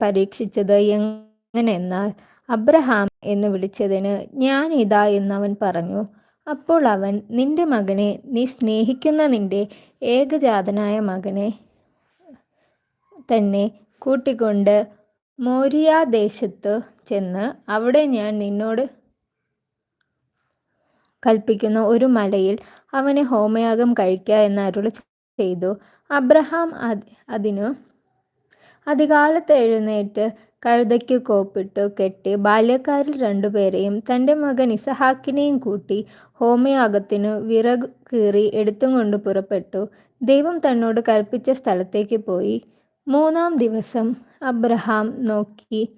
പരീക്ഷിച്ചത് എങ്ങനെന്നാൽ അബ്രഹാം എന്ന് വിളിച്ചതിന് ഞാൻ ഇതാ എന്നവൻ പറഞ്ഞു. അപ്പോൾ അവൻ നിന്റെ മകനെ നീ സ്നേഹിക്കുന്ന നിന്റെ ഏകജാതനായ മകനെ തന്നെ കൂട്ടിക്കൊണ്ട് മോരിയാദേശത്ത് ചെന്ന് അവിടെ ഞാൻ നിന്നോട് കൽപ്പിക്കുന്ന ഒരു മലയിൽ അവനെ ഹോമയാഗം കഴിക്കുക എന്ന് ചെയ്തു. അബ്രഹാം അതിനു അധികാലത്ത് എഴുന്നേറ്റ് കഴുതയ്ക്ക് കോപ്പിട്ടു കെട്ടി ബാല്യക്കാരിൽ രണ്ടുപേരെയും തന്റെ മകൻ ഇസഹാക്കിനെയും കൂട്ടി ഹോമയാഗത്തിനു വിറക് കീറി എടുത്തും കൊണ്ട് പുറപ്പെട്ടു. ദൈവം തന്നോട് കൽപ്പിച്ച സ്ഥലത്തേക്ക് പോയി. മൂന്നാം ദിവസം അബ്രഹാം നോക്കി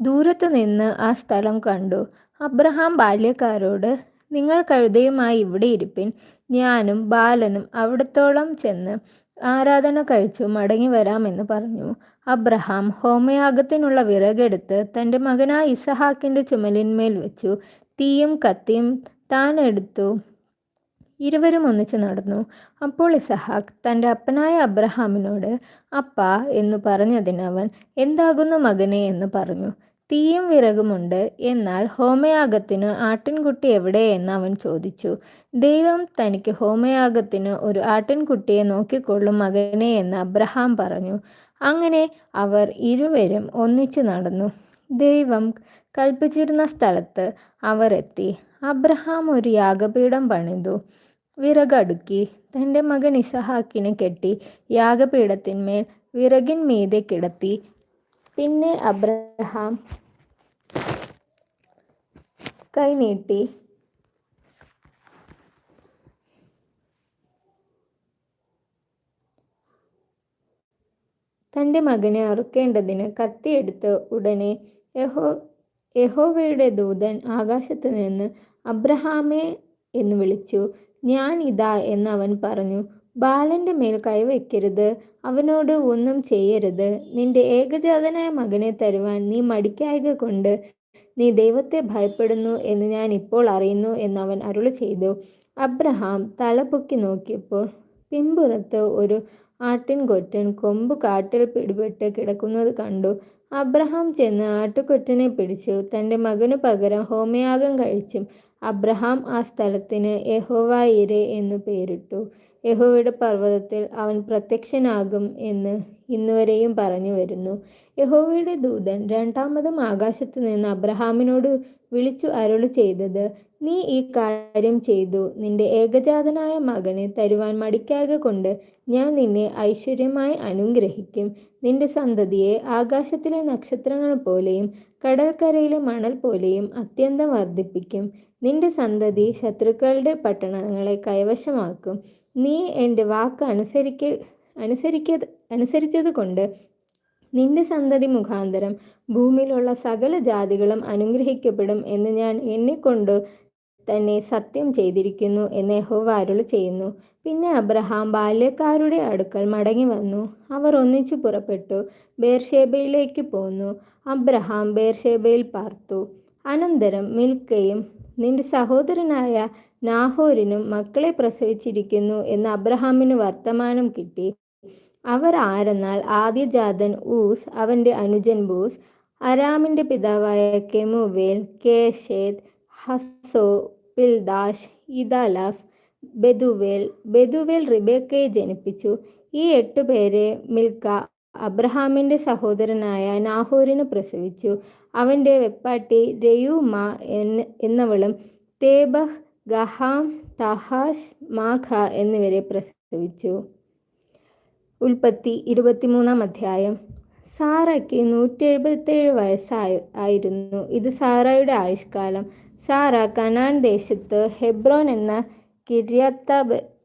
ദൂരത്തു നിന്ന് ആ സ്ഥലം കണ്ടു. അബ്രഹാം ബാല്യക്കാരോട് നിങ്ങൾ കഴുതയുമായി ഇവിടെ ഇരിപ്പിൻ. ഞാനും ബാലനും അവിടത്തോളം ചെന്ന് ആരാധന കഴിച്ചു മടങ്ങി വരാമെന്ന് പറഞ്ഞു. അബ്രഹാം ഹോമയാഗത്തിനുള്ള വിറകെടുത്ത് തന്റെ മകനായ ഇസഹാക്കിന്റെ ചുമലിന്മേൽ വെച്ചു. തീയും കത്തിയും താൻ എടുത്തു. ഇരുവരും ഒന്നിച്ചു നടന്നു. അപ്പോൾ ഇസഹാക്ക് തന്റെ അപ്പനായ അബ്രഹാമിനോട് അപ്പ എന്നു പറഞ്ഞതിനവൻ എന്താകുന്നു മകനെ എന്ന് പറഞ്ഞു. തീയും വിറകുമുണ്ട്. എന്നാൽ ഹോമയാഗത്തിന് ആട്ടിൻകുട്ടി എവിടെ എന്ന് അവൻ ചോദിച്ചു. ദൈവം തനിക്ക് ഹോമയാഗത്തിന് ഒരു ആട്ടിൻകുട്ടിയെ നോക്കിക്കൊള്ളും മകനെ എന്ന് അബ്രഹാം പറഞ്ഞു. അങ്ങനെ അവർ ഇരുവരും ഒന്നിച്ചു നടന്നു. ദൈവം കൽപ്പിച്ചിരുന്ന സ്ഥലത്ത് അവർ എത്തി. അബ്രഹാം ഒരു യാഗപീഠം പണിതു. വിറകടുക്കി തന്റെ മകൻ ഇസഹാക്കിനെ കെട്ടി യാഗപീഠത്തിന്മേൽ വിറകിന്മീതെ കിടത്തി. പിന്നെ അബ്രഹാം കൈനീട്ടി തന്റെ മകനെ അറുക്കേണ്ടതിന് കത്തിയെടുത്ത് ഉടനെ യഹോ യഹോവയുടെ ദൂതൻ ആകാശത്ത് നിന്ന് അബ്രഹാമേ എന്ന് വിളിച്ചു. ഞാൻ ഇതാ എന്ന് അവൻ പറഞ്ഞു. ബാലന്റെ മേൽ കൈവയ്ക്കരുത് അവനോട് ഒന്നും ചെയ്യരുത്. നിന്റെ ഏകജാതനായ മകനെ തരുവാൻ നീ മടിക്കായക കൊണ്ട് നീ ദൈവത്തെ ഭയപ്പെടുന്നു എന്ന് ഞാൻ ഇപ്പോൾ അറിയുന്നു എന്നവൻ അരുളി ചെയ്തു. അബ്രഹാം തലപൊക്കി നോക്കിയപ്പോൾ പിമ്പുറത്ത് ഒരു ആട്ടിൻകൊറ്റൻ കൊമ്പ് കാട്ടിൽ പിടിപെട്ട് കിടക്കുന്നത് കണ്ടു. അബ്രഹാം ചെന്ന് ആട്ടുകൊറ്റനെ പിടിച്ചു. തന്റെ മകനു പകരം ഹോമയാഗം കഴിച്ചും അബ്രഹാം ആ സ്ഥലത്തിന് യഹോവായിരെ എന്നു പേരിട്ടു. യഹോവയുടെ പർവതത്തിൽ അവൻ പ്രത്യക്ഷനാകും എന്ന് ഇന്നുവരെയും പറഞ്ഞു വരുന്നു. യഹോവയുടെ ദൂതൻ രണ്ടാമതും ആകാശത്ത് നിന്ന് അബ്രഹാമിനോട് വിളിച്ചു അരുളി ചെയ്തത് നീ ഈ കാര്യം ചെയ്തു. നിന്റെ ഏകജാതനായ മകനെ തരുവാൻ മടിക്കാക കൊണ്ട് ഞാൻ നിന്നെ ഐശ്വര്യമായി അനുഗ്രഹിക്കും. നിന്റെ സന്തതിയെ ആകാശത്തിലെ നക്ഷത്രങ്ങൾ പോലെയും കടൽക്കരയിലെ മണൽ പോലെയും അത്യന്തം വർദ്ധിപ്പിക്കും. നിന്റെ സന്തതി ശത്രുക്കളുടെ പട്ടണങ്ങളെ കൈവശമാക്കും. നീ എന്റെ വാക്ക് അനുസരിക്ക അനുസരിക്ക അനുസരിച്ചത് കൊണ്ട് നിന്റെ സന്തതി മുഖാന്തരം ഭൂമിയിലുള്ള സകല ജാതികളും അനുഗ്രഹിക്കപ്പെടും എന്ന് ഞാൻ എന്നെക്കൊണ്ട് തന്നെ സത്യം ചെയ്തിരിക്കുന്നു എന്ന് യഹോവ ചെയ്യുന്നു. പിന്നെ അബ്രഹാം ബാല്യക്കാരുടെ അടുക്കൽ മടങ്ങി വന്നു. അവർ ഒന്നിച്ചു പുറപ്പെട്ടു. ബേർഷേബയിലേക്ക് പോന്നു. അബ്രഹാം ബേർഷേബയിൽ പാർത്തു. അനന്തരം മിൽക്കയും നിന്റെ സഹോദരനായ നാഹോരിനും മക്കളെ പ്രസവിച്ചിരിക്കുന്നു എന്ന് അബ്രഹാമിന് വർത്തമാനം കിട്ടി. അവർ ആരെന്നാൽ ആദ്യജാതൻ ഊസ് അവന്റെ അനുജൻ ബൂസ് അരാമിന്റെ പിതാവായ കെമുവേൽ കേഷേദ് ഹസോ പിൽദാഷ് ഇദാലഫ് ബെദുവേൽ. ബെദുവേൽ റിബേക്കയെ ജനിപ്പിച്ചു. ഈ എട്ടു പേരെ മിൽക്ക അബ്രഹാമിന്റെ സഹോദരനായ നാഹോരിന് പ്രസവിച്ചു. അവന്റെ വെപ്പാട്ടി രയൂമ എന്നവളും തേബഹ് ഗഹാം തഹാഷ് മാഖ എന്നിവരെ പ്രസവിച്ചു. ഉൽപ്പത്തി ഇരുപത്തിമൂന്നാം അധ്യായം. സാറയ്ക്ക് നൂറ്റി എഴുപത്തേഴ് വയസ്സായി ആയിരുന്നു. ഇത് സാറയുടെ ആയുഷ്കാലം. സാറ കനാൻ ദേശത്ത് ഹെബ്രോൻ എന്ന കിര്യത്ത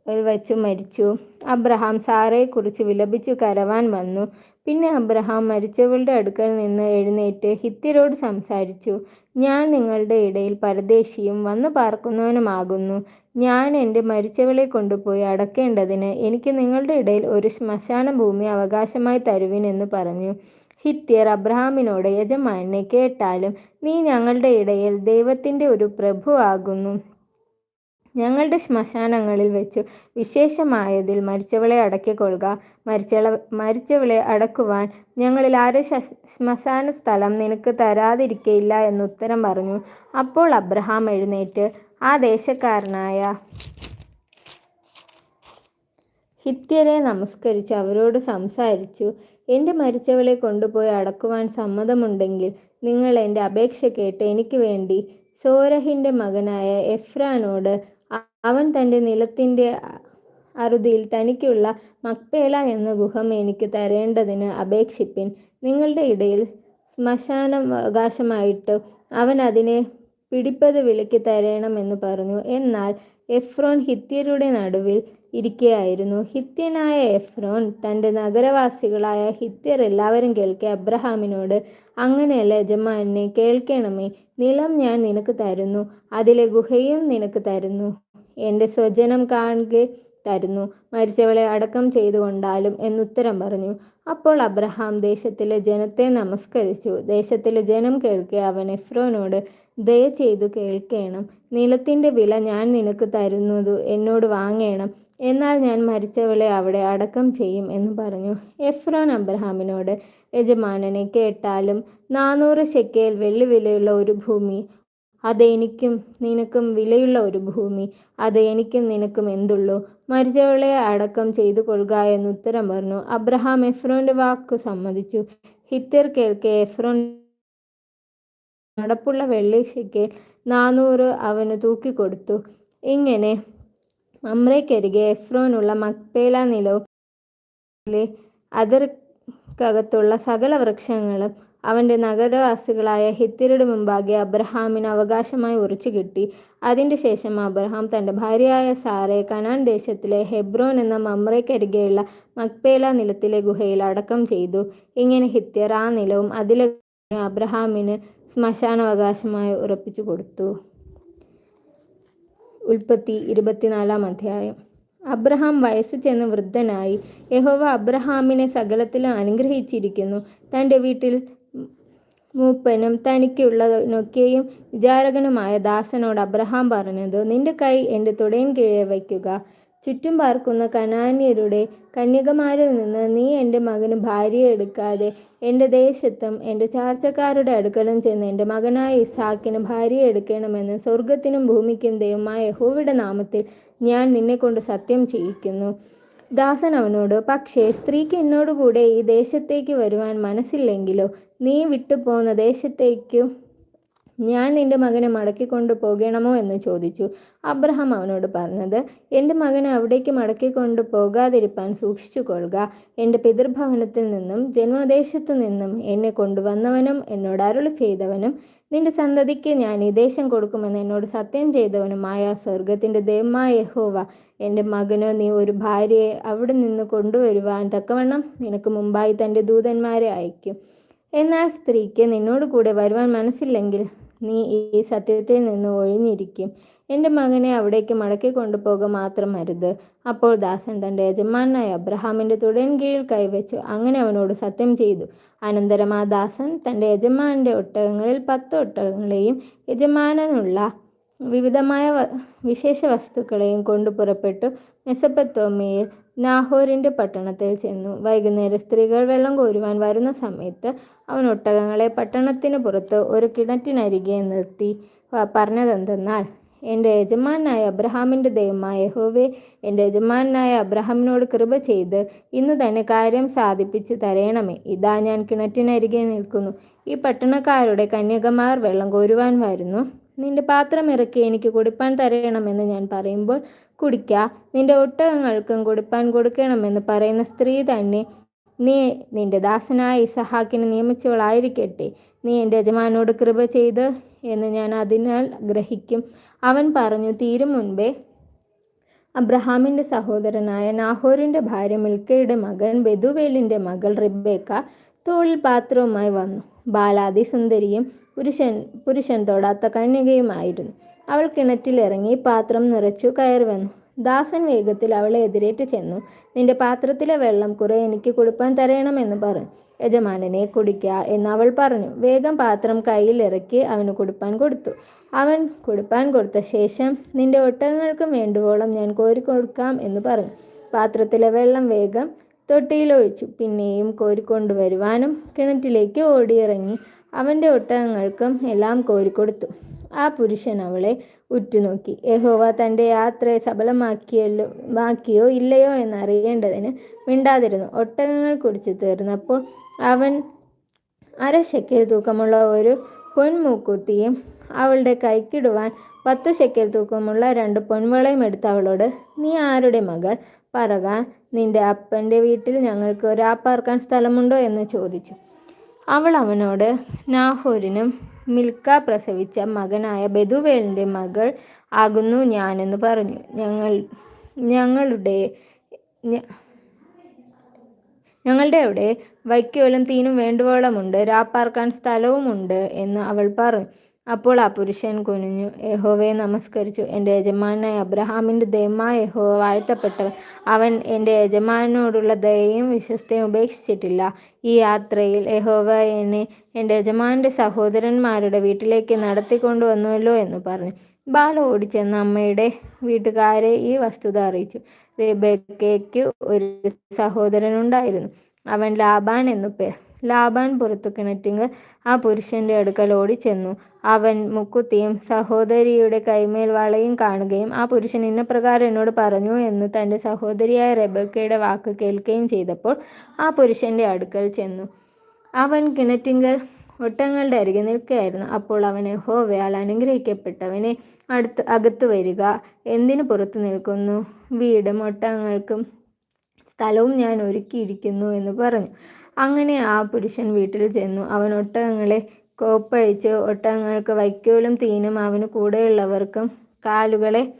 വച്ച് മരിച്ചു. അബ്രഹാം സാറയെക്കുറിച്ച് വിലപിച്ചു കരവാൻ വന്നു. പിന്നെ അബ്രഹാം മരിച്ചവളുടെ അടുക്കൽ നിന്ന് എഴുന്നേറ്റ് ഹിത്തിരോട് സംസാരിച്ചു. ഞാൻ നിങ്ങളുടെ ഇടയിൽ പരദേശിയും വന്നു പാർക്കുന്നവനുമാകുന്നു. ഞാൻ എന്റെ മരിച്ചവളെ കൊണ്ടുപോയി അടക്കേണ്ടതിന് എനിക്ക് നിങ്ങളുടെ ഇടയിൽ ഒരു ശ്മശാന ഭൂമി അവകാശമായി തരുവിനെന്ന് പറഞ്ഞു. ഹിത്യർ അബ്രഹാമിനോട് യജമാനെ കേട്ടാലും നീ ഞങ്ങളുടെ ഇടയിൽ ദൈവത്തിന്റെ ഒരു പ്രഭു ആകുന്നു. ഞങ്ങളുടെ ശ്മശാനങ്ങളിൽ വെച്ചു. വിശേഷമായതിൽ മരിച്ചവളെ അടക്കിക്കൊള്ളുക. മരിച്ചള മരിച്ചവളെ അടക്കുവാൻ ഞങ്ങളിൽ ആരും ശ്മശാന സ്ഥലം നിനക്ക് തരാതിരിക്കയില്ല എന്നുത്തരം പറഞ്ഞു. അപ്പോൾ അബ്രഹാം എഴുന്നേറ്റ് ആ ദേശക്കാരനായ ഹിത്യരെ നമസ്കരിച്ച് അവരോട് സംസാരിച്ചു. എന്റെ മരിച്ചവളെ കൊണ്ടുപോയി അടക്കുവാൻ സമ്മതമുണ്ടെങ്കിൽ നിങ്ങൾ എന്റെ അപേക്ഷ കേട്ട് എനിക്ക് വേണ്ടി സോരഹിന്റെ മകനായ എഫ്രാനോട് അവൻ തന്റെ നിലത്തിന്റെ അറുതിയിൽ തനിക്കുള്ള മക്പേല എന്ന ഗുഹം എനിക്ക് തരേണ്ടതിന് അപേക്ഷിപ്പിൻ. നിങ്ങളുടെ ഇടയിൽ ശ്മശാനാവകാശമായിട്ട് അവൻ അതിനെ പിടിപ്പത് വിലയ്ക്ക് തരണമെന്ന് പറഞ്ഞു. എന്നാൽ എഫ്രോൻ ഹിത്യരുടെ നടുവിൽ ഇരിക്കുകയായിരുന്നു ഹിത്യനായ എഫ്രോൻ തന്റെ നഗരവാസികളായ ഹിത്യർ എല്ലാവരും കേൾക്കെ അബ്രഹാമിനോട് അങ്ങനെയല്ല യജമാനെ കേൾക്കണമേ നിലം ഞാൻ നിനക്ക് തരുന്നു. അതിലെ ഗുഹയും നിനക്ക് തരുന്നു. എന്റെ സ്വജനം കാണുക തരുന്നു. മരിച്ചവളെ അടക്കം ചെയ്തുകൊണ്ടാലും എന്നുത്തരം പറഞ്ഞു. അപ്പോൾ അബ്രഹാം ദേശത്തിലെ ജനത്തെ നമസ്കരിച്ചു. ദേശത്തിലെ ജനം കേൾക്കെ അവൻ എഫ്രോനോട് ദയ ചെയ്തു കേൾക്കണം. നിലത്തിന്റെ വില ഞാൻ നിനക്ക് തരുന്നത് എന്നോട് വാങ്ങേണം. എന്നാൽ ഞാൻ മരിച്ചവളെ അവിടെ അടക്കം ചെയ്യും എന്ന് പറഞ്ഞു. എഫ്രോൻ അബ്രഹാമിനോട് യജമാനനെ കേട്ടാലും നാനൂറ് ഷെക്കേൽ വെള്ളി വിലയുള്ള ഒരു ഭൂമി അത് എനിക്കും നിനക്കും വിലയുള്ള ഒരു ഭൂമി. അത് എനിക്കും നിനക്കും എന്തുള്ളൂ? മരിച്ചവളെ അടക്കം ചെയ്തു കൊള്ളുക എന്ന് ഉത്തരം പറഞ്ഞു. അബ്രഹാം എഫ്രോന്റെ വാക്ക് സമ്മതിച്ചു. ഹിത്തർ കേൾക്കെ എഫ്രോൻ നടപ്പുള്ള വെള്ളിശയ്ക്ക് നാനൂറ് അവന് തൂക്കിക്കൊടുത്തു ഇങ്ങനെ അമ്രയ്ക്കരികെ എഫ്രോനുള്ള മക്പേല നിലവും അതിർക്കകത്തുള്ള സകല വൃക്ഷങ്ങളും അവന്റെ നഗരവാസികളായ ഹിത്തിരുടെ മുമ്പാകെ അബ്രഹാമിന് അവകാശമായി ഉറച്ചു കിട്ടി. അതിന്റെ ശേഷം അബ്രഹാം തന്റെ ഭാര്യയായ സാറെ കനാൻ ദേശത്തിലെ ഹെബ്രോൻ എന്ന മമ്രയ്ക്കരികെയുള്ള മക്പേല നിലത്തിലെ ഗുഹയിൽ അടക്കം ചെയ്തു. ഇങ്ങനെ ഹിത്യർ ആ നിലവും അതിലെ അബ്രഹാമിന് ശ്മശാനാവകാശമായി ഉറപ്പിച്ചു കൊടുത്തു. ഉൽപ്പത്തി ഇരുപത്തിനാലാം അധ്യായം. അബ്രഹാം വയസ്സ് ചെന്ന് വൃദ്ധനായി യഹോവ അബ്രഹാമിനെ സകലത്തിലും അനുഗ്രഹിച്ചിരിക്കുന്നു. തന്റെ വീട്ടിൽ മൂപ്പനും തനിക്കുള്ളതിനൊക്കെയും വിചാരകനുമായ ദാസനോട് അബ്രഹാം പറഞ്ഞത് നിന്റെ കൈ എന്റെ തുടയിൻ കീഴെ വയ്ക്കുക. ചുറ്റും പാർക്കുന്ന കനാന്യരുടെ കന്യകമാരിൽ നിന്ന് നീ എന്റെ മകന് ഭാര്യയെ എടുക്കാതെ എന്റെ ദേശത്തും എന്റെ ചാർച്ചക്കാരുടെ അടുക്കലും ചെന്ന് എന്റെ മകനായ ഇസാക്കിന് ഭാര്യയെ എടുക്കണമെന്ന് സ്വർഗത്തിനും ഭൂമിക്കും ദൈവമായ യഹോവയുടെ നാമത്തിൽ ഞാൻ നിന്നെക്കൊണ്ട് സത്യം ചെയ്യിക്കുന്നു. ദാസൻ അവനോട് പക്ഷേ സ്ത്രീക്ക് എന്നോടുകൂടെ ഈ ദേശത്തേക്ക് വരുവാൻ മനസ്സില്ലെങ്കിലോ? നീ വിട്ടുപോകുന്ന ദേശത്തേക്കു ഞാൻ നിന്റെ മകനെ മടക്കി പോകണമോ എന്ന് ചോദിച്ചു. അബ്രഹാം അവനോട് പറഞ്ഞത് എന്റെ മകനെ അവിടേക്ക് മടക്കിക്കൊണ്ടു പോകാതിരിപ്പാൻ സൂക്ഷിച്ചു കൊള്ളുക എന്റെ പിതൃഭവനത്തിൽ നിന്നും ജന്മദേശത്തു നിന്നും എന്നെ കൊണ്ടുവന്നവനും എന്നോട് അരുളി ചെയ്തവനും നിന്റെ സന്തതിക്ക് ഞാൻ ഈ ദേശം കൊടുക്കുമെന്ന് എന്നോട് സത്യം ചെയ്തവനുമായ സ്വർഗത്തിന്റെ ദൈവമായ യഹോവ. എന്റെ മകനോ നീ ഒരു ഭാര്യയെ അവിടെ നിന്ന് കൊണ്ടുവരുവാൻ തക്കവണ്ണം നിനക്ക് മുമ്പായി തന്റെ ദൂതന്മാരെ അയക്കും എന്നാൽ സ്ത്രീക്ക് നിന്നോട് കൂടെ വരുവാൻ മനസ്സില്ലെങ്കിൽ നീ ഈ സത്യത്തിൽ നിന്ന് ഒഴിഞ്ഞിരിക്കും. എന്റെ മകനെ അവിടേക്ക് മടക്കി കൊണ്ടുപോകുക മാത്രം അരുത്. അപ്പോൾ ദാസൻ തന്റെ യജമാനായ അബ്രഹാമിന്റെ തുടൻ കീഴിൽ കൈവച്ചു. അങ്ങനെ അവനോട് സത്യം ചെയ്തു. അനന്തരം ആ ദാസൻ തന്റെ യജമാനന്റെ ഒട്ടകങ്ങളിൽ പത്ത് ഒട്ടകങ്ങളെയും യജമാനനുള്ള വിവിധമായ വിശേഷ വസ്തുക്കളെയും കൊണ്ടു പുറപ്പെട്ടു മെസപ്പത്തോമയിൽ നാഹോറിന്റെ പട്ടണത്തിൽ ചെന്നു. വൈകുന്നേരം സ്ത്രീകൾ വെള്ളം കോരുവാൻ വരുന്ന സമയത്ത് അവൻ ഒട്ടകങ്ങളെ പട്ടണത്തിന് പുറത്ത് ഒരു കിണറ്റിനരികെ നിർത്തി. പറഞ്ഞതെന്തെന്നാൽ എന്റെ യജമാനായ അബ്രഹാമിന്റെ ദൈവമായ യഹോവേ എന്റെ യജമാനായ അബ്രഹാമിനോട് കൃപ ചെയ്ത് ഇന്ന് തന്നെ കാര്യം സാധിപ്പിച്ച് തരയണമേ ഇതാ ഞാൻ കിണറ്റിനരികെ നിൽക്കുന്നു. ഈ പട്ടണക്കാരുടെ കന്യകമാർ വെള്ളം കോരുവാൻ വരുന്നു. നിന്റെ പാത്രം ഇറക്കി എനിക്ക് കുടിപ്പാൻ തരയണമെന്ന് ഞാൻ പറയുമ്പോൾ കുടിക്ക. നിന്റെ ഒട്ടകങ്ങൾക്കും കൊടുപ്പാൻ കൊടുക്കണമെന്ന് പറയുന്ന സ്ത്രീ തന്നെ നീ നിന്റെ ദാസനായ ഇസഹാക്കിനെ നിയമിച്ചവളായിരിക്കട്ടെ. നീ എന്റെ യജമാനോട് കൃപ ചെയ്ത് എന്ന് ഞാൻ അതിനാൽ ഗ്രഹിക്കും. അവൻ പറഞ്ഞു തീരും മുൻപേ അബ്രഹാമിന്റെ സഹോദരനായ നാഹോറിന്റെ ഭാര്യ മിൽക്കയുടെ മകൻ ബെദുവേലിന്റെ മകൾ റിബേക്ക തോളിൽ പാത്രവുമായി വന്നു. ബാലാതി സുന്ദരിയും പുരുഷൻ പുരുഷൻ തൊടാത്ത കന്യകയുമായിരുന്നു. അവൾ കിണറ്റിലിറങ്ങി പാത്രം നിറച്ചു കയറി വന്നു. ദാസൻ വേഗത്തിൽ അവളെ എതിരേറ്റ് ചെന്നു. നിന്റെ പാത്രത്തിലെ വെള്ളം കുറെ എനിക്ക് കുളിപ്പാൻ തരയണമെന്ന് പറഞ്ഞു യജമാനനെ കുടിക്ക എന്ന് അവൾ പറഞ്ഞു. വേഗം പാത്രം കയ്യിൽ കയ്യിലിറക്കി അവന് കുടിപ്പാൻ കൊടുത്തു. അവൻ കുടിപ്പാൻ കൊടുത്ത ശേഷം നിന്റെ ഒട്ടകങ്ങൾക്കും വേണ്ടുവോളം ഞാൻ കോരി കൊടുക്കാം എന്ന് പറഞ്ഞു. പാത്രത്തിലെ വെള്ളം വേഗം തൊട്ടിയിലൊഴിച്ചു പിന്നെയും കോരിക്കൊണ്ടുവരുവാനും കിണറ്റിലേക്ക് ഓടിയിറങ്ങി അവന്റെ ഒട്ടകങ്ങൾക്കും എല്ലാം കോരിക്കൊടുത്തു ആ പുരുഷൻ അവളെ ഉറ്റുനോക്കി. യഹോവ തന്റെ യാത്രയെ സബലമാക്കിയല്ലോ മാക്കിയോ ഇല്ലയോ എന്നറിയേണ്ടതിന് മിണ്ടാതിരുന്നു. ഒട്ടകങ്ങൾ കുടിച്ചു തീർന്നപ്പോൾ അവൻ അര ശെക്കൽ തൂക്കമുള്ള ഒരു പൊൻമൂക്കുത്തിയും അവളുടെ കൈക്കിടുവാൻ പത്തു ശെക്കൽ തൂക്കമുള്ള രണ്ട് പൊൻവളയും എടുത്ത് അവളോട് നീ ആരുടെ മകൾ? പറക നിന്റെ അപ്പന്റെ വീട്ടിൽ ഞങ്ങൾക്ക് ഒരാപ്പാർക്കാൻ സ്ഥലമുണ്ടോ? എന്ന് ചോദിച്ചു. അവൾ അവനോട് നാഹോരിനും മിൽക്ക പ്രസവിച്ച മകനായ ബെദുവേലിന്റെ മകൾ ആകുന്നു ഞാനെന്ന് പറഞ്ഞു. ഞങ്ങൾ ഞങ്ങളുടെ ഞങ്ങളുടെ അവിടെ വൈക്കോലും തീനും വേണ്ടുവോളമുണ്ട്. രാപ്പാർക്കാൻ സ്ഥലവുമുണ്ട് എന്ന് അവൾ പറഞ്ഞു. അപ്പോൾ ആ പുരുഷൻ കുനിഞ്ഞു. യഹോവയെ നമസ്കരിച്ചു. എന്റെ യജമാനായ അബ്രഹാമിന്റെ ദയമായ യഹോവ വാഴ്ത്തപ്പെട്ടവൻ. അവൻ എന്റെ യജമാനോടുള്ള ദയയും വിശ്വസ്തയും ഉപേക്ഷിച്ചിട്ടില്ല. ഈ യാത്രയിൽ യഹോവ എന്നെ എന്റെ യജമാന്റെ സഹോദരന്മാരുടെ വീട്ടിലേക്ക് നടത്തിക്കൊണ്ടുവന്നുവല്ലോ എന്ന് പറഞ്ഞു. ബാല ഓടിച്ചെന്ന് അമ്മയുടെ വീട്ടുകാരെ ഈ വസ്തുത അറിയിച്ചു. റെബേക്കയ്ക്ക് ഒരു സഹോദരനുണ്ടായിരുന്നു. അവൻ ലാബാൻ എന്നു പേർ ലാബാൻ പുറത്തു കിണറ്റിങ്ങ് ആ പുരുഷന്റെ അടുക്കൽ ഓടിച്ചെന്നു. അവൻ മുക്കുത്തിയും സഹോദരിയുടെ കൈമേൽ വളയും കാണുകയും ആ പുരുഷൻ ഇന്ന പ്രകാരം എന്നോട് പറഞ്ഞു എന്ന് തന്റെ സഹോദരിയായ റെബക്കയുടെ വാക്ക് കേൾക്കുകയും ചെയ്തപ്പോൾ ആ പുരുഷന്റെ അടുക്കൽ ചെന്നു. അവൻ കിണറ്റിങ്കൽ ഒട്ടങ്ങളുടെ അരികെ നിൽക്കുകയായിരുന്നു. അപ്പോൾ അവനെ ഹോവയാൽ അനുഗ്രഹിക്കപ്പെട്ടവനെ അടുത്ത് അകത്ത് വരിക. എന്തിനു പുറത്തു നിൽക്കുന്നു? വീടും ഒട്ടങ്ങൾക്കും സ്ഥലവും ഞാൻ ഒരുക്കിയിരിക്കുന്നു എന്ന് പറഞ്ഞു. അങ്ങനെ ആ പുരുഷൻ വീട്ടിൽ ചെന്നു. അവൻ ഒട്ടകങ്ങളെ കോപ്പഴിച്ച് ഒട്ടകങ്ങൾക്ക് വൈക്കോലും തീനും അവന് കൂടെയുള്ളവർക്കും കാലുകളെ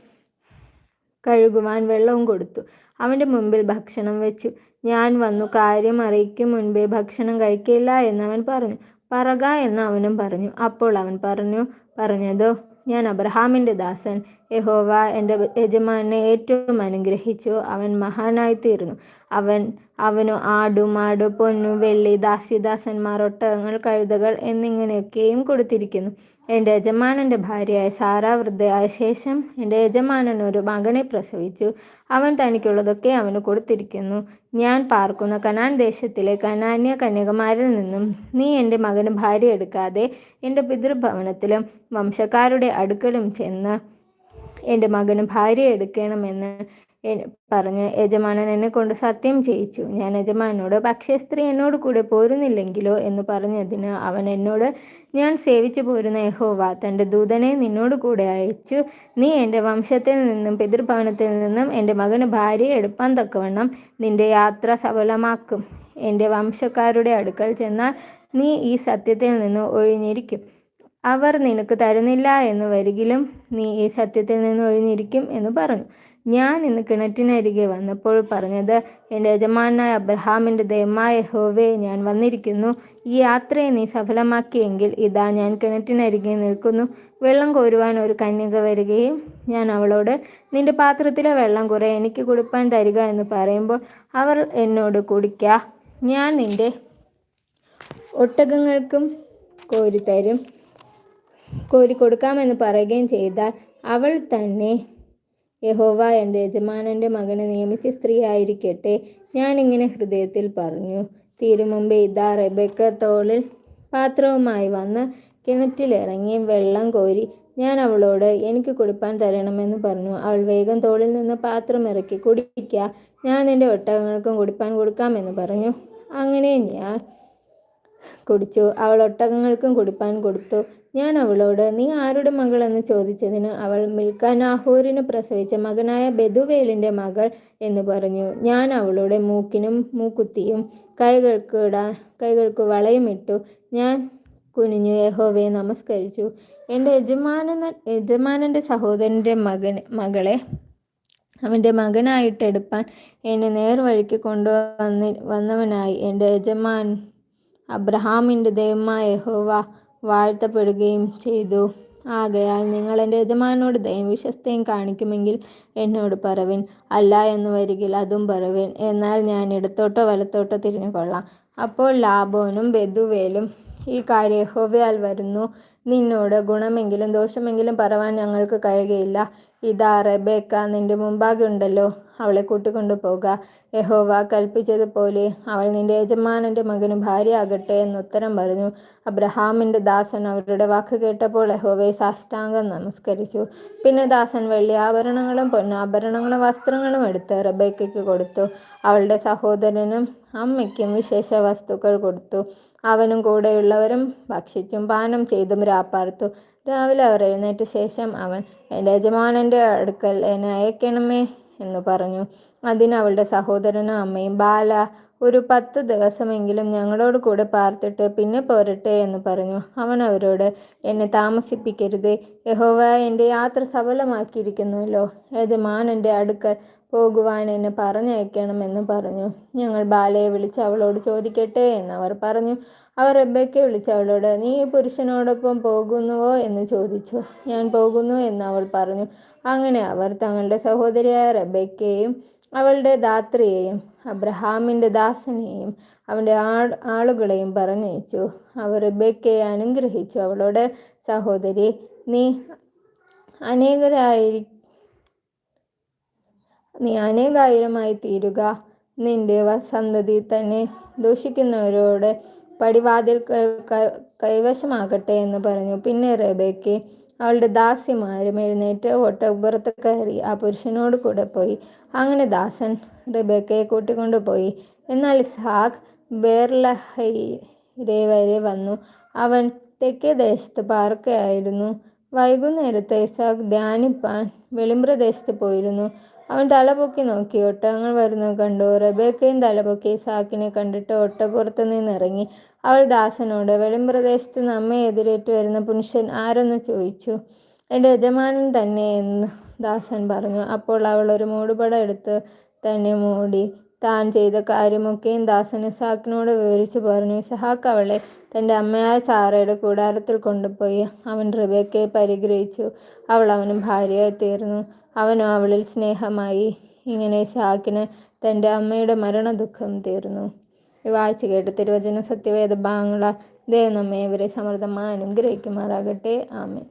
കഴുകുവാൻ വെള്ളവും കൊടുത്തു. അവന്റെ മുമ്പിൽ ഭക്ഷണം വെച്ചു. ഞാൻ വന്നു. കാര്യം അറിയിക്കും മുൻപേ ഭക്ഷണം കഴിക്കില്ല എന്നവൻ പറഞ്ഞു. പറക എന്ന് അവനും പറഞ്ഞു. അപ്പോൾ അവൻ പറഞ്ഞു പറഞ്ഞതോ ഞാൻ അബ്രഹാമിന്റെ ദാസൻ. യഹോവ എന്റെ യജമാനെ ഏറ്റവും അനുഗ്രഹിച്ചു. അവൻ മഹാനായിത്തീർന്നു. അവൻ അവനു ആടു മാടു പൊന്നു വെള്ളി ദാസ്യദാസന്മാർ ഒട്ടകങ്ങൾ കഴുതകൾ എന്നിങ്ങനെയൊക്കെയും കൊടുത്തിരിക്കുന്നു. എന്റെ യജമാനന്റെ ഭാര്യയായ സാറ വൃദ്ധയായ ശേഷം എന്റെ യജമാനൻ ഒരു മകനെ പ്രസവിച്ചു. അവൻ തനിക്കുള്ളതൊക്കെ അവന് കൊടുത്തിരിക്കുന്നു. ഞാൻ പാർക്കുന്ന കനാൻ ദേശത്തിലെ കനാന്യ കന്യകമാരിൽ നിന്നും നീ എന്റെ മകന് ഭാര്യ എടുക്കാതെ എന്റെ പിതൃഭവനത്തിലും വംശക്കാരുടെ അടുക്കലും ചെന്ന് എന്റെ മകന് ഭാര്യ എടുക്കണമെന്ന് പറഞ്ഞ് യജമാനൻ എന്നെ കൊണ്ട് സത്യം ചെയ്യിച്ചു. ഞാൻ യജമാനോട് പക്ഷേ സ്ത്രീ എന്നോട് കൂടെ പോരുന്നില്ലെങ്കിലോ? എന്ന് പറഞ്ഞതിന് അവൻ എന്നോട് ഞാൻ സേവിച്ചു പോരുന്ന യഹോവ തന്റെ ദൂതനെ നിന്നോട് കൂടെ അയച്ചു. നീ എന്റെ വംശത്തിൽ നിന്നും പിതൃഭവനത്തിൽ നിന്നും എന്റെ മകന് ഭാര്യയെ എടുപ്പാൻ തക്കവണ്ണം നിന്റെ യാത്ര സഫലമാക്കും. എന്റെ വംശക്കാരുടെ അടുക്കൽ ചെന്നാൽ നീ ഈ സത്യത്തിൽ നിന്ന് ഒഴിഞ്ഞിരിക്കും. അവർ നിനക്ക് തരുന്നില്ല എന്ന് വരികിലും നീ ഈ സത്യത്തിൽ നിന്ന് ഒഴിഞ്ഞിരിക്കും എന്ന് പറഞ്ഞു. ഞാൻ ഇന്ന് കിണറ്റിനരികെ വന്നപ്പോൾ പറഞ്ഞത് എന്റെ യജമാനായ അബ്രഹാമിന്റെ ദയമായ ഹോവേ ഞാൻ വന്നിരിക്കുന്നു. ഈ യാത്രയെ നീ സഫലമാക്കിയെങ്കിൽ ഇതാ ഞാൻ കിണറ്റിനരികെ നിൽക്കുന്നു. വെള്ളം കോരുവാൻ ഒരു കന്യക വരികയും ഞാൻ അവളോട് നിന്റെ പാത്രത്തിലെ വെള്ളം കുറെ എനിക്ക് കുടിപ്പാൻ തരിക എന്ന് പറയുമ്പോൾ അവർ എന്നോട് കുടിക്ക. ഞാൻ നിന്റെ ഒട്ടകങ്ങൾക്കും കോരിത്തരും കോരി കൊടുക്കാമെന്ന് പറയുകയും ചെയ്താൽ അവൾ തന്നെ യഹോവ എന്റെ യജമാനന്റെ മകനെ നിയമിച്ച സ്ത്രീ ആയിരിക്കട്ടെ ഞാനിങ്ങനെ ഹൃദയത്തിൽ പറഞ്ഞു. തീരുമുമ്പേ ഇതാ റെബക്ക തോളിൽ പാത്രവുമായി വന്ന് കിണറ്റിലിറങ്ങി വെള്ളം കോരി ഞാൻ അവളോട് എനിക്ക് കുടിപ്പാൻ തരണമെന്ന് പറഞ്ഞു. അവൾ വേഗം തോളിൽ നിന്ന് പാത്രം ഇറക്കി കുടിക്കുക ഞാൻ എന്റെ ഒട്ടകങ്ങൾക്കും കുടിപ്പാൻ കൊടുക്കാമെന്ന് പറഞ്ഞു. അങ്ങനെ ഞാൻ കുടിച്ചു. അവൾ ഒട്ടകങ്ങൾക്കും കുടിപ്പാൻ കൊടുത്തു. ഞാൻ അവളോട് നീ ആരുടെ മകളെന്ന് ചോദിച്ചതിന് അവൾ മിൽക്ക ആഹൂരിന് പ്രസവിച്ച മകനായ ബെദുവേലിന്റെ മകൾ എന്ന് പറഞ്ഞു. ഞാൻ അവളുടെ മൂക്കിനും മൂക്കുത്തിയും കൈകൾക്ക് ഇടാൻ കൈകൾക്ക് വളയുമിട്ടു ഞാൻ കുനിഞ്ഞു യഹോവയെ നമസ്കരിച്ചു. എന്റെ യജമാനൻ യജമാനന്റെ സഹോദരന്റെ മകൻ മകളെ അവന്റെ മകനായിട്ടെടുപ്പാൻ എന്നെ നേർവഴിക്ക് കൊണ്ടുവന്നി വന്നവനായി. എന്റെ യജമാൻ അബ്രഹാമിന്റെ ദൈവമായ യഹോവ വാഴ്ത്തപ്പെടുകയും ചെയ്തു. ആകയാൽ നിങ്ങൾ എന്റെ യജമാനോട് ദയം വിശ്വസ്തയും കാണിക്കുമെങ്കിൽ എന്നോട് പറവിൻ. അല്ല എന്ന് വരികിൽ അതും പറവിൻ. എന്നാൽ ഞാൻ ഇടത്തോട്ടോ വലത്തോട്ടോ തിരിഞ്ഞുകൊള്ളാം. അപ്പോൾ ലാബോനും ബെദുവേലും ഈ കാര്യം യഹോവയാൽ വരുന്നു. നിന്നോട് ഗുണമെങ്കിലും ദോഷമെങ്കിലും പറവാൻ ഞങ്ങൾക്ക് കഴിയുകയില്ല. ഇതാ റെബേക്ക നിന്റെ മുമ്പാകെ ഉണ്ടല്ലോ അവളെ കൂട്ടിക്കൊണ്ടു പോക യഹോവ കൽപ്പിച്ചതുപോലെ അവൾ നിന്റെ യജമാനന്റെ മകന് ഭാര്യയാകട്ടെ എന്ന് ഉത്തരം പറഞ്ഞു. അബ്രഹാമിന്റെ ദാസൻ അവരുടെ വാക്ക് കേട്ടപ്പോൾ യഹോവയെ സാഷ്ടാംഗം നമസ്കരിച്ചു. പിന്നെ ദാസൻ വെള്ളി ആഭരണങ്ങളും പൊന്നാഭരണങ്ങളും വസ്ത്രങ്ങളും എടുത്ത് റബേക്കയ്ക്ക് കൊടുത്തു. അവളുടെ സഹോദരനും അമ്മയ്ക്കും വിശേഷ വസ്തുക്കൾ കൊടുത്തു. അവനും കൂടെയുള്ളവരും ഭക്ഷിച്ചും പാനം ചെയ്തും രാപ്പാർത്തു. രാവിലെ അവർ എഴുന്നേറ്റ ശേഷം അവൻ എന്റെ യജമാനന്റെ അടുക്കൽ എന്നെ അയക്കണമേ എന്ന് പറഞ്ഞു. അതിന് അവളുടെ സഹോദരനും അമ്മയും ബാല ഒരു പത്ത് ദിവസമെങ്കിലും ഞങ്ങളോട് കൂടെ പാർത്തിട്ട് പിന്നെ പോരട്ടെ എന്ന് പറഞ്ഞു. അവൻ അവരോട് എന്നെ താമസിപ്പിക്കരുത് യഹോവ എന്റെ യാത്ര സഫലമാക്കിയിരിക്കുന്നുവല്ലോ. യജമാനന്റെ അടുക്കൽ പോകുവാൻ എന്നെ പറഞ്ഞയക്കണമെന്ന് പറഞ്ഞു. ഞങ്ങൾ ബാലയെ വിളിച്ച് അവളോട് ചോദിക്കട്ടെ എന്നവർ പറഞ്ഞു. അവർ റബ്ബയ്ക്കെ വിളിച്ച് അവളോട് നീ പുരുഷനോടൊപ്പം പോകുന്നുവോ? എന്ന് ചോദിച്ചു. ഞാൻ പോകുന്നു എന്ന് അവൾ പറഞ്ഞു. അങ്ങനെ അവർ തങ്ങളുടെ സഹോദരിയായ റബയ്ക്കയെയും അവളുടെ ദാത്രിയെയും അബ്രഹാമിന്റെ ദാസനെയും അവന്റെ ആൾ ആളുകളെയും പറഞ്ഞയച്ചു. അവർ റബേക്കയെ അനുഗ്രഹിച്ചു. അവളോട് സഹോദരി നീ അനേകരായി നീ അനേകായിരമായി തീരുക നിന്റെ സന്തതി തന്നെ ദൂഷിക്കുന്നവരോട് പടിവാതിൽ കൈവശമാകട്ടെ എന്ന് പറഞ്ഞു. പിന്നെ റബേക്ക് അവളുടെ ദാസിമാരും എഴുന്നേറ്റ് ഒട്ടപ്പുറത്ത് കയറി ആ പുരുഷനോട് കൂടെ പോയി. അങ്ങനെ ദാസൻ റിബേക്കയെ കൂട്ടിക്കൊണ്ടുപോയി എന്നാൽ ഇസ്ഹാഖ് ബേർലഹൈരെ വരെ വന്നു. അവൻ തെക്കേ ദേശത്ത് പാർക്കയായിരുന്നു. വൈകുന്നേരത്ത് ഇസാഖ് ധ്യാനിപ്പാൻ വെളിമ്പ്രദേശത്ത് പോയിരുന്നു. അവൻ തലപൊക്കി നോക്കി. ഒട്ടകങ്ങൾ വരുന്നത് കണ്ടു. റബേക്കയും തലപൊക്കി സാക്കിനെ കണ്ടിട്ട് ഒട്ടപ്പുറത്ത് നിന്നിറങ്ങി അവൾ ദാസനോട് വെളിമ്പ്രദേശത്ത് നമ്മെ എതിരേറ്റ് വരുന്ന പുരുഷൻ ആരെന്ന് ചോദിച്ചു? എന്റെ യജമാനൻ തന്നെ എന്ന് ദാസൻ പറഞ്ഞു. അപ്പോൾ അവൾ ഒരു മൂടുപട എടുത്ത് തന്നെ മൂടി. താൻ ചെയ്ത കാര്യമൊക്കെയും ദാസൻ ഇസാക്കിനോട് വിവരിച്ചു പറഞ്ഞു. ഇസഹാക്ക് അവളെ തന്റെ അമ്മയായ സാറയുടെ കൂടാരത്തിൽ കൊണ്ടുപോയി. അവൻ റിബേക്കയെ പരിഗ്രഹിച്ചു. അവൾ അവന് ഭാര്യയായി തീർന്നു. അവനും അവളിൽ സ്നേഹമായി ഇങ്ങനെ ഇസാക്കിന് തന്റെ അമ്മയുടെ മരണദുഃഖം തീർന്നു. വായിച്ചു കേട്ട് തിരുവചന സത്യവേദ ഭാഗങ്ങള ദേവനമ്മയെ നമ്മെ ഇവരെ സമൃദ്ധമായി അനുഗ്രഹിക്കുമാറാകട്ടെ. ആമേ